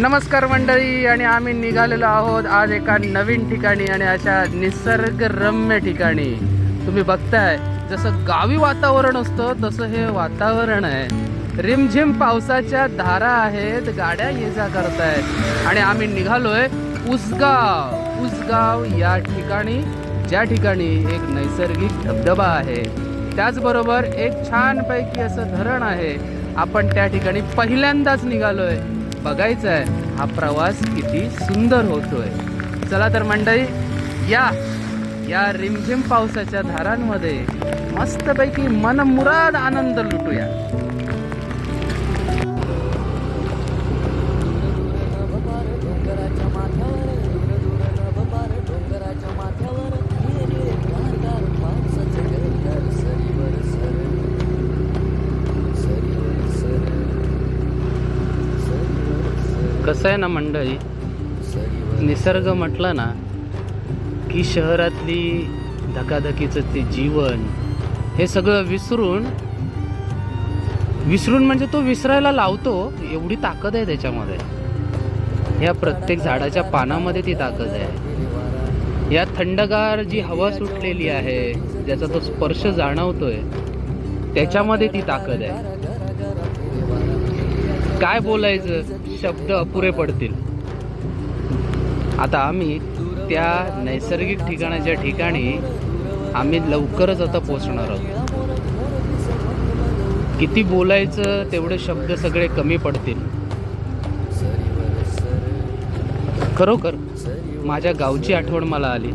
नमस्कार मंडळी आणि आम्ही निघालेलो आहोत आज एका नवीन ठिकाणी आणि अशा निसर्गरम्य ठिकाणी. तुम्ही बघताय जसं गावी वातावरण असतं तसं हे वातावरण आहे. रिमझिम पावसाच्या धारा आहेत गाड्या ये जा करतायत. आणि आम्ही निघालोय उसगाव. उसगाव या ठिकाणी ज्या ठिकाणी एक नैसर्गिक धबधबा आहे. त्याचबरोबर एक छानपैकी असं धरण आहे. आपण त्या ठिकाणी पहिल्यांदाच निघालोय. बघायचं आहे हा प्रवास किती सुंदर होतोय. चला तर मंडळी या या रिमझिम पावसाच्या धारांमध्ये मस्तपैकी मनमुराद आनंद लुटूया. कसं आहे ना मंडळी? निसर्ग म्हटलं ना की शहरातली धकाधकीचं ते जीवन हे सगळं विसरून विसरून म्हणजे तो विसरायला लावतो एवढी ताकद आहे त्याच्यामध्ये. या प्रत्येक झाडाच्या पानामध्ये ती ताकद आहे. या थंडगार जी हवा सुटलेली आहे ज्याचा तो स्पर्श जाणवतोय त्याच्यामध्ये ती ताकद आहे. काय बोलायचं? शब्द अपुरे पडतील. आता आम्ही त्या नैसर्गिक ठिकाणाच्या ठिकाणी आम्ही लवकरच आता पोचणार आहोत. किती बोलायचं तेवढे शब्द सगळे कमी पडतील. खरोखर माझ्या गावची आठवण मला आली.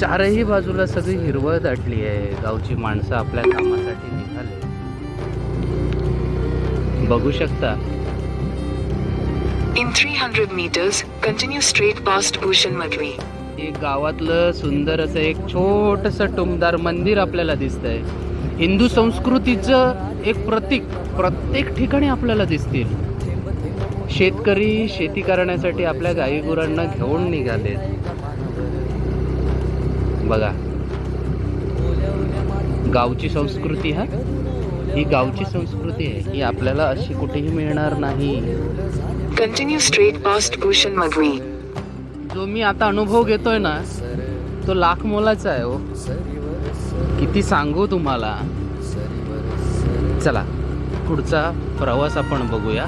चारही बाजूला सगळी हिरवळ दाटली आहे. गावची माणसं आपल्या कामासाठी निघाले. बघू शकता In 300 meters, continue straight past Bhushan Madri. हे गावातलं सुंदर असं एक छोटस टुमदार मंदिर आपल्याला दिसतंय. हिंदू संस्कृतीचं एक प्रतीक प्रत्येक ठिकाणी आपल्याला दिसतील. शेतकरी शेती करण्यासाठी आपल्या गाई गुरांना घेऊन निघाले. बघा. गावची संस्कृती हा? ही गावची संस्कृती आहे. ही आपल्याला अशी कुठेही मिळणार नाही. Continue straight past Bhushan Madri. जो मी आता अनुभव घेतोय ना तो लाख मोलाचा आहे हो. किती सांगू तुम्हाला? चला पुढचा प्रवास आपण बघूया.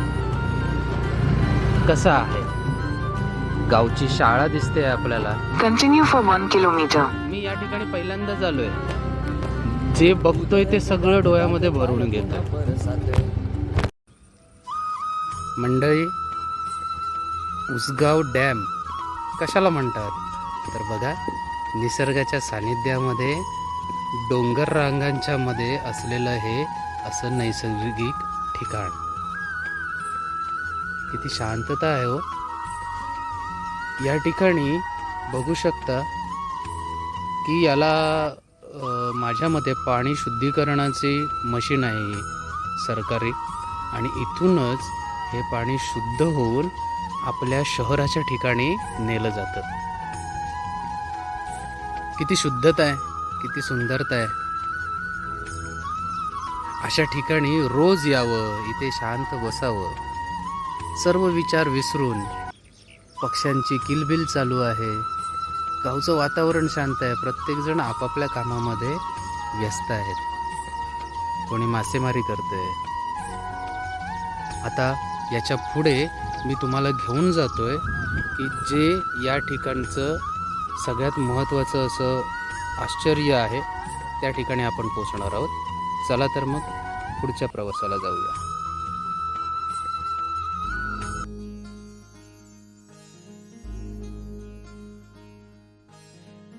कसा आहे? गावची शाळा दिसते आपल्याला. Continue for 1 kilometer. मी या ठिकाणी पहिल्यांदा झालोय जे बघतोय ते सगळं डोळ्यामध्ये भरून घेतोय. मंडळी उसगाव डॅम कशाला म्हणतात? तर बघा निसर्गाच्या सानिध्यामध्ये डोंगर रांगांच्या मध्ये असलेलं हे असं नैसर्गिक ठिकाण. किती शांतता आहे हो. या ठिकाणी बघू शकता की याला माझ्या मते पाणी शुद्धीकरणाची मशीन आहे सरकारी. आणि इथूनच हे पाणी शुद्ध होऊन आपल्या शहराच्या ठिकाणी नेलं जातं. किती शुद्धता आहे किती सुंदरता आहे. अशा ठिकाणी रोज यावं इथे शांत बसावं. सर्व विचार विसरून पक्ष्यांची किलबिल चालू आहे. गावचं वातावरण शांत आहे. प्रत्येकजण आपापल्या कामामध्ये व्यस्त आहेत. कोणी मासेमारी करते आता याच्यापुढे मी तुम्हाला घेऊन जातो आहे की जे या ठिकाणचं सगळ्यात महत्त्वाचं असं आश्चर्य आहे त्या ठिकाणी आपण पोचणार आहोत. चला तर मग पुढच्या प्रवासाला जाऊया.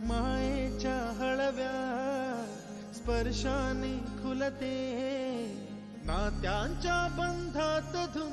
मायेच्या हळव्या स्पर्शाने खुलते नात्यांच्या बंधात धुंद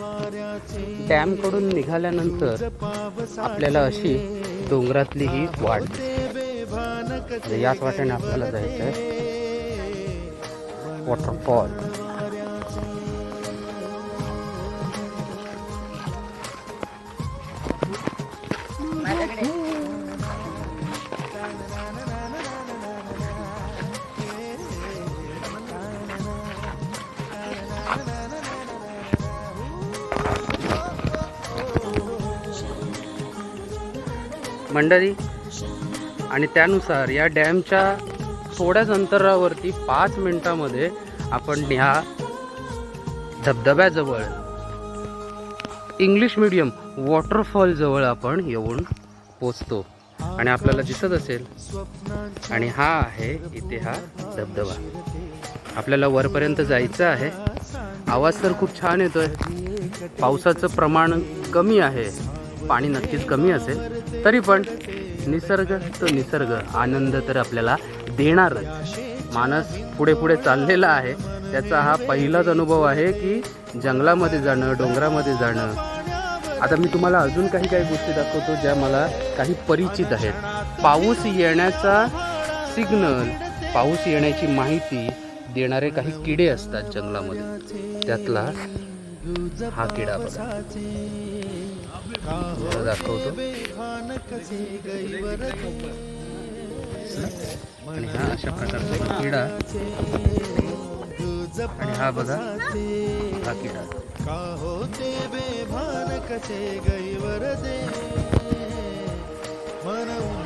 मन उधाण वाऱ्याचे डॅमकडून निघाल्यानंतर आपल्याला अशी डोंगरातली ही वाट याच वाटेने आपल्याला जायचं आहे वॉटरफॉल मंडळी. आणि त्यानुसार या डॅमच्या थोड्याच अंतरावरती पाच मिनिटामध्ये आपण ह्या धबधब्याजवळ इंग्लिश मिडियम वॉटरफॉलजवळ आपण येऊन पोचतो. आणि आपल्याला दिसत असेल. आणि हा आहे इथे हा धबधबा. आपल्याला वरपर्यंत जायचं आहे. आवाज तर खूप छान येतोय. पावसाचं प्रमाण कमी आहे. पाणी नक्कीच कमी असेल तरी पण निसर्ग तो निसर्ग आनंद तर आपल्याला देणारच. माणस पुढे पुढे चाललेला आहे. त्याचा हा पहिलाच अनुभव आहे की जंगलामध्ये जाणं डोंगरामध्ये जाणं. आता मी तुम्हाला अजून काही काही गोष्टी दाखवतो ज्या मला काही परिचित आहेत. पाऊस येण्याचा सिग्नल पाऊस येण्याची माहिती देणारे काही किडे असतात जंगलामध्ये. त्यातला हा किडा बघा. दाखवतो. आणि हा अशा प्रकारचा किडा. आणि हा बघा हा किडा. का होते मन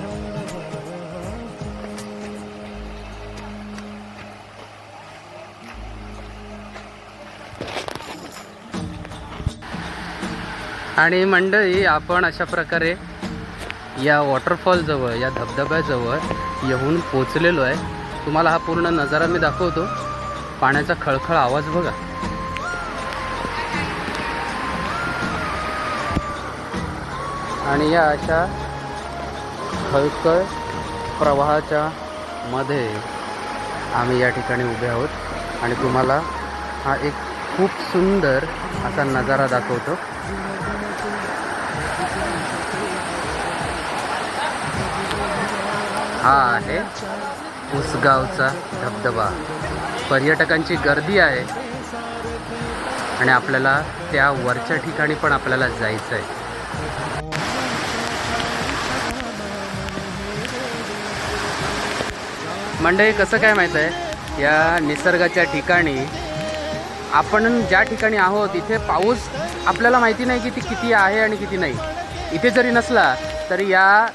आणि मंडळी आपण अशा प्रकारे या वॉटरफॉलजवळ या धबधब्याजवळ येऊन पोचलेलो आहे. तुम्हाला हा पूर्ण नजारा मी दाखवतो. पाण्याचा खळखळ आवाज बघा. आणि या अशा खळखळ प्रवाहाच्या मध्ये आम्ही या ठिकाणी उभे आहोत. आणि तुम्हाला हा एक खूप सुंदर असा नजारा दाखवतो. हा आहे उसगावचा धबधबा. पर्यटकांची गर्दी आहे आणि आपल्याला त्या वरच्या ठिकाणी पण आपल्याला जायचं आहे मंडळी कसं काय माहीत आहे या निसर्गाच्या ठिकाणी आपण ज्या ठिकाणी आहोत इथे पाऊस आपल्याला माहिती नाही की ती किती आहे आणि किती नाही. इथे जरी नसला तरी या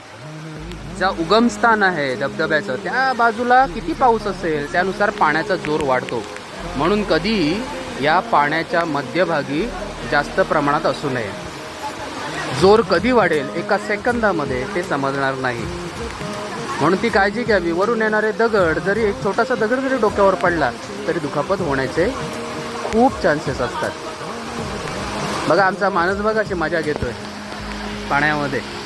ज्या उगमस्थान आहे धबधब्याचं. त्या बाजूला किती पाऊस असेल त्यानुसार पाण्याचा जोर वाढतो. म्हणून कधी या पाण्याच्या मध्यभागी जास्त प्रमाणात असू नये. जोर कधी वाढेल एका सेकंदामध्ये ते समजणार नाही. म्हणून ती काळजी घ्यावी. वरून येणारे दगड जरी एक छोटासा दगड जरी डोक्यावर पडला तरी दुखापत होण्याचे खूप चान्सेस असतात. बघा आमचा माणूस बघा अशी मजा घेतोय. पाण्यामध्ये.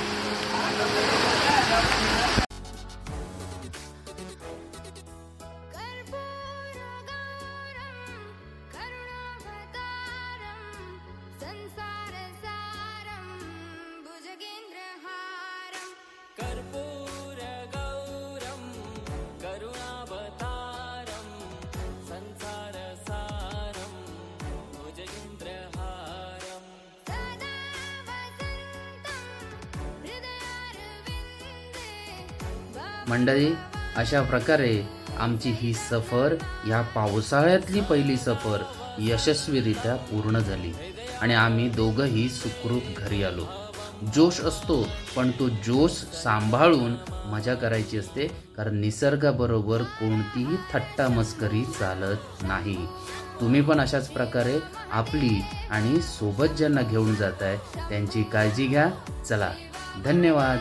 मंडळी अशा प्रकारे आमची ही सफर या पावसाळ्यातली पहिली सफर यशस्वीरित्या पूर्ण झाली आणि आम्ही दोघंही सुखरूप घरी आलो. जोश असतो पण तो जोश सांभाळून मजा करायची असते कारण निसर्गाबरोबर कोणतीही थट्टा मस्करी चालत नाही. तुम्ही पण अशाच प्रकारे आपली आणि सोबत ज्यांना घेऊन जात आहे त्यांची काळजी घ्या. चला धन्यवाद.